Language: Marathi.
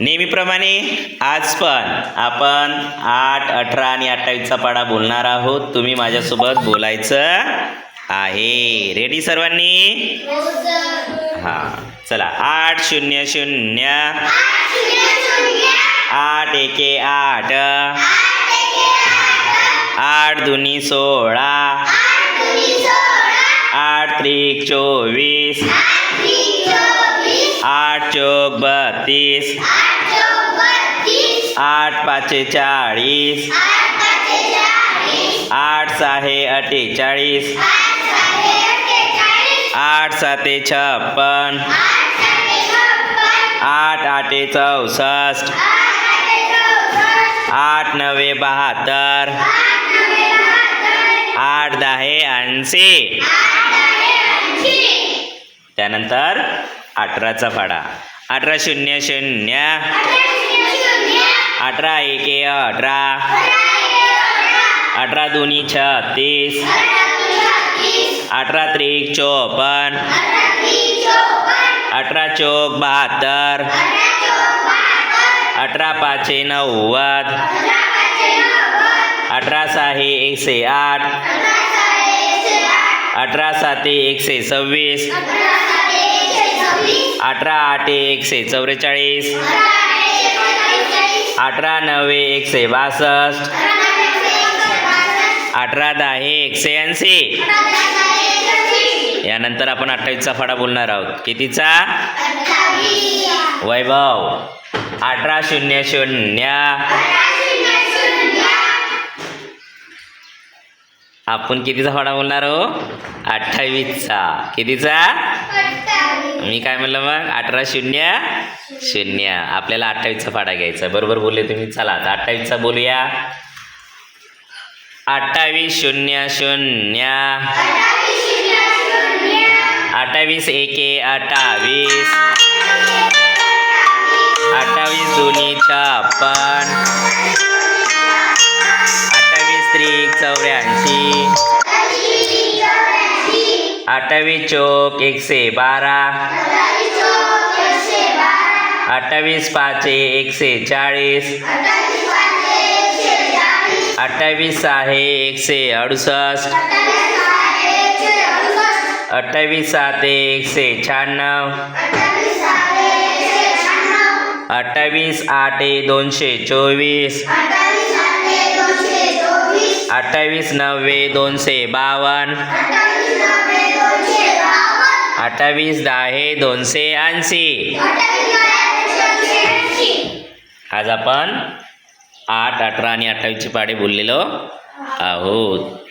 नेहमीप्रमाणे आज पण आपण आठ अठरा आणि अठ्ठावीसचा पाडा बोलणार आहोत. तुम्ही माझ्यासोबत बोलायचं आहे. रेडी सर्वांनी? हा चला. आठ शून्य शून्य. आठ एके आठ. आठ दुनी सोळा. आठ त्रिक चोवीस. आठ चौक बत्तीस. आठ पाचशे चाळीस आठ सहा अठ्ठेचाळीस आठ साते छप्पन आठ आठे चौसष्ट आठ नवे बहात्तर. आठ दहे ऐंशी त्यानंतर अठराचा फाडा. अठरा शून्य शून्य. अठरा एक अठरा. अठरा दोन्ही छत्तीस. अठरा त्रिक चोपन्न. अठरा चौक बहात्तर. अठरा पाचशे नव्वद. अठरा सहा एकशे आठ. अठरा साते एकशे सव्वीस. अठरा आठ एकशे चौवेचाळीस. अठरा नव्वे एकशे बासष्ट. अठरा दहा एकशे ऐंशी. यानंतर आपण अठ्ठावीसचा फाडा बोलणार आहोत. कितीचा? वैभव. अठरा शून्य शून्य. आपण कितीचा फाडा बोलणार आहो अठ्ठावीसचा. कितीचा? मी काय म्हणलं मग? अठरा शून्य शून्य. आपल्याला अठ्ठावीसचा फाडा घ्यायचा. बरोबर बोलले तुम्ही. चला आता अठ्ठावीसचा बोलूया. अठ्ठावीस शून्य शून्य. अठ्ठावीस एके अठ्ठावीस. अठ्ठावीस दोन्ही छप्पन. अठ्ठावीस त्रिक चौऱ्याऐंशी. अठ्ठावीस चौक एकशे बारा. अठ्ठावीस पाचे एकशे चाळीस. अठ्ठावीस सहा एकशे अडुसष्ट. अठ्ठावीस सात एकशे शहाण्णव अठ्ठावीस आठ दोनशे चोवीस. अठ्ठावीस नव्वे दोनशे बावन्न अठ्ठावीस दहा दोनशे ऐंशी. आज आपण आठ अठरा आणि अठ्ठावीसची पाडे बोललेलो आहोत.